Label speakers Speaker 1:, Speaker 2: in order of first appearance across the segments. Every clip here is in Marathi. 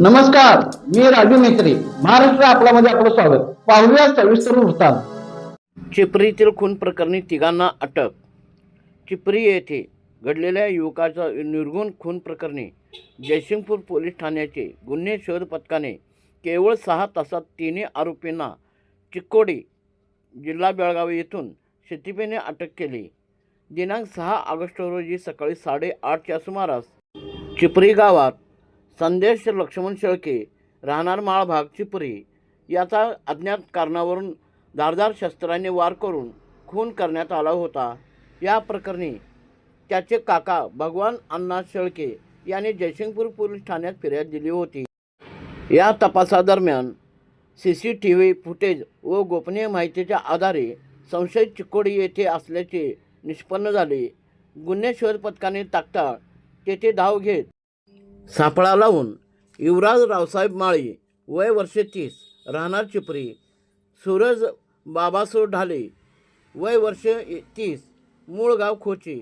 Speaker 1: नमस्कार मी राजू मेत्री महाराष्ट्र आपल्यामध्ये आपलं स्वागत. पाहूया सविस्तर वृत्तांत.
Speaker 2: चिपरीतील खून प्रकरणी तिघांना अटक. चिपरी येथे घडलेल्या युवकाचा निर्गुण खून प्रकरणी जयसिंगपूर पोलीस ठाण्याचे गुन्हे शोध पथकाने केवळ सहा तासात तिन्ही आरोपींना चिक्कोडी जिल्हा बेळगाव येथून शेतीपेने अटक केली. दिनांक सहा ऑगस्ट रोजी सकाळी साडेआठच्या सुमारास चिपरी गावात संदेश लक्ष्मण शेळके राहणार माळभाग चिपरी याचा अज्ञात कारणावरून धारदार शस्त्राने वार करून खून करण्यात आला होता. या प्रकरणी त्याचे काका भगवान अण्णा शेळके यांनी जयसिंगपूर पोलीस ठाण्यात फिर्याद दिली होती. या तपासादरम्यान C C T V footage व गोपनीय माहितीच्या आधारे संशयित चिकोडी येथे असल्याचे निष्पन्न झाले. गुन्हे शोध पथकाने तात्काळ तेथे धाव घेत सापळा लावून युवराज रावसाहेब माळी वय वर्षे तीस राहणार चिपरी सूरज बाबासो ढाले वय वर्ष तीस मूळ गाव खोची.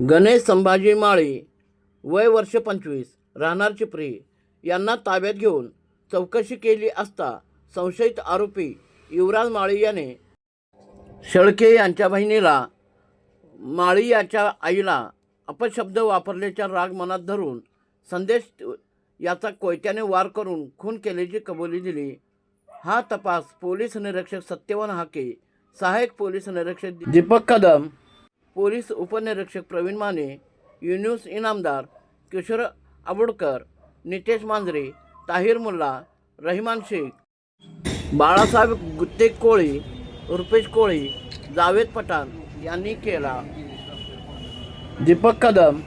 Speaker 2: गणेश संभाजी माळी वय वर्ष पंचवीस राहणार चिपरी यांना ताब्यात घेऊन चौकशी केली असता संशयित आरोपी युवराज माळी याने शेळके यांच्या बहिणीला माळी याच्या आईला अपशब्द वापरल्याचा राग मनात धरून संदेश याचा कोयत्याने वार करून खून केल्याची कबुली दिली. हा तपास पोलीस निरीक्षक सत्यवान हाके सहाय्यक पोलीस निरीक्षक दीपक कदम. पोलीस उपनिरीक्षक प्रवीण माने युनुस इनामदार किशोर आबोडकर नितेश मांजरे ताहिर मुल्ला रहिमान शेख. बाळासाहेब गुत्ते कोळी रुपेश कोळी जावेद पठाण यांनी केला. दीपक कदम.